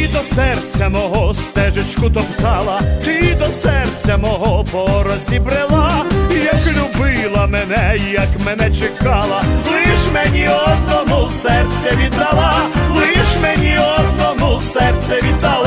Ти до серця мого стежечку топтала, ти до серця мого порозібрела, як любила мене, як мене чекала, лиш мені одному серце віддала, лиш мені одному серце віддала.